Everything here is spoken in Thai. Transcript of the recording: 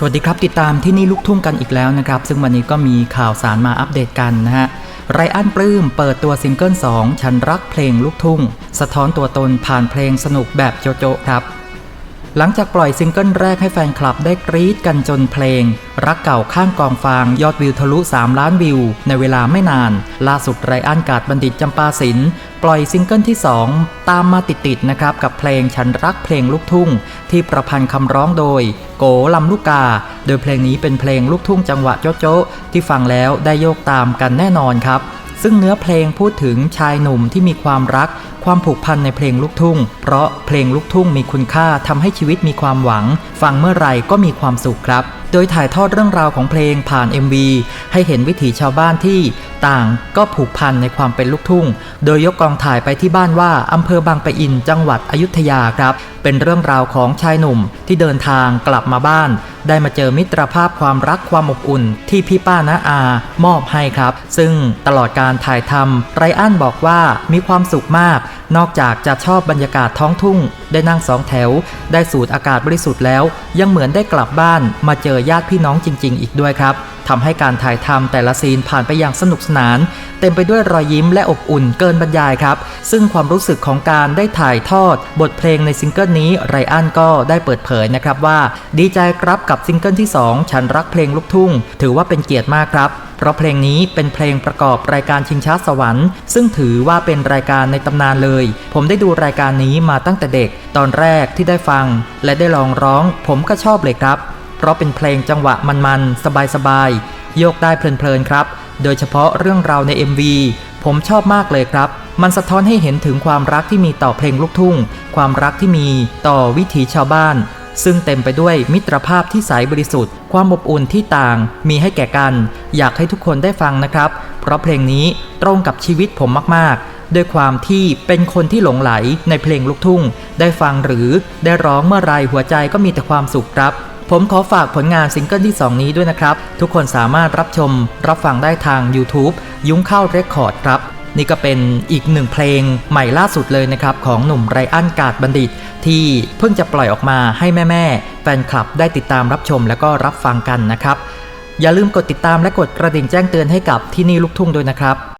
สวัสดีครับ ติดตามที่นี่ลูกทุ่งกันอีกแล้วนะครับ ซึ่งวันนี้ก็มีข่าวสารมาอัปเดตกันนะฮะไรอันปลื้มเปิดตัวซิงเกิล 2 ฉันรักเพลงลูกทุ่ง สะท้อนตัวตนผ่านเพลงสนุกแบบโจโจครับ หลังจากปล่อยซิงเกิลแรกให้แฟนคลับได้กรี๊ดกันจนเพลง รักเก่าข้างกองฟางยอดวิวทะลุ 3 ล้านวิว ในเวลาไม่นาน ล่าสุดไรอันกาดบัณฑิตจำปาสินปล่อยซิงเกิลที่ 2 ตามมาติดๆนะครับ กับเพลงฉันรักเพลงลูกทุ่ง ที่ประพันธ์คำร้องโดย โกลำลูกกา โดยเพลงนี้เป็นเพลงลูกทุ่งจังหวะโจ๊ะที่ฟังแล้วได้โยกตามกันแน่นอนครับ ซึ่งเนื้อเพลงพูดถึงชายหนุ่มที่มีความรัก ความผูกพันในเพลงลูกทุ่ง เพราะเพลงลูกทุ่งมีคุณค่าทำให้ชีวิตมีความหวัง ฟังเมื่อไรก็มีความสุขครับ โดยถ่ายทอดเรื่องราวของเพลงผ่าน MV ให้เห็นวิถีชาวบ้านที่ต่างก็ผูกพันในความเป็นลูกทุ่ง โดยยกกองถ่ายไปที่บ้านว่าอำเภอบางปะอินจังหวัดอยุธยาครับ เป็นเรื่องราวของชายหนุ่มที่เดินทางกลับมาบ้าน ได้มาเจอมิตรภาพความรักความอบอุ่นที่พี่ป้าน้าอา มอบให้ครับ ซึ่งตลอดการถ่ายทำไรอันบอกว่ามีความสุขมาก นอกจากจะชอบบรรยากาศท้องทุ่ง ได้นั่งสองแถว ได้สูดอากาศบริสุทธิ์แล้ว ยังเหมือนได้กลับบ้านมาเจอญาติพี่น้องจริง ๆ อีกด้วยครับทำให้การถ่ายทำแต่ละซีนผ่านไปอย่างสนุกสนาน เต็มไปด้วยรอยยิ้มและอบอุ่นเกินบรรยายครับ ซึ่งความรู้สึกของการได้ถ่ายทอด บทเพลงในซิงเกิลนี้ไรอันก็ได้เปิดเผยนะครับว่าดีใจครับกับซิงเกิลที่ 2 ฉันรักเพลงลูกทุ่ง ถือว่าเป็นเกียรติมากครับ เพราะเพลงนี้เป็นเพลงประกอบรายการชิงช้าสวรรค์ ซึ่งถือว่าเป็นรายการในตำนานเลย ผมได้ดูรายการนี้มาตั้งแต่เด็ก ตอนแรกที่ได้ฟัง และได้ลองร้อง ผมก็ชอบเลยครับ เพราะเป็นเพลงจังหวะมันๆสบายๆโยกได้เพลินๆครับ โดยเฉพาะเรื่องราวใน MV ผมชอบมากเลยครับ มันสะท้อนให้เห็นถึงความรักที่มีต่อเพลงลูกทุ่ง ความรักที่มีต่อวิถีชาวบ้าน ซึ่งเต็มไปด้วยมิตรภาพที่ใสบริสุทธิ์ ความอบอุ่นที่ต่าง มีให้แก่กัน อยากให้ทุกคนได้ฟังนะครับ เพราะเพลงนี้ตรงกับชีวิตผมมาก ๆด้วยความที่เป็นคนที่หลงไหลในเพลงลูกทุ่ง ได้ฟังหรือได้ร้องเมื่อไรหัวใจก็มีแต่ความสุขครับ ผมขอฝากผลงานซิงเกิลที่ 2 นี้ด้วยนะครับ ทุกคนสามารถรับชมรับฟังได้ทาง YouTube ยุ้งข้าวเรคคอร์ดครับ นี่ก็เป็นอีกหนึ่งเพลงใหม่ล่าสุดเลยนะครับ ของหนุ่มไรอันกาดบัณฑิต ที่เพิ่งจะปล่อยออกมาให้แม่ๆ แฟนคลับได้ติดตามรับชมแล้วก็รับฟังกันนะครับ อย่าลืมกดติดตามและกดกระดิ่งแจ้งเตือนให้กับที่นี่ลูกทุ่งด้วยนะครับ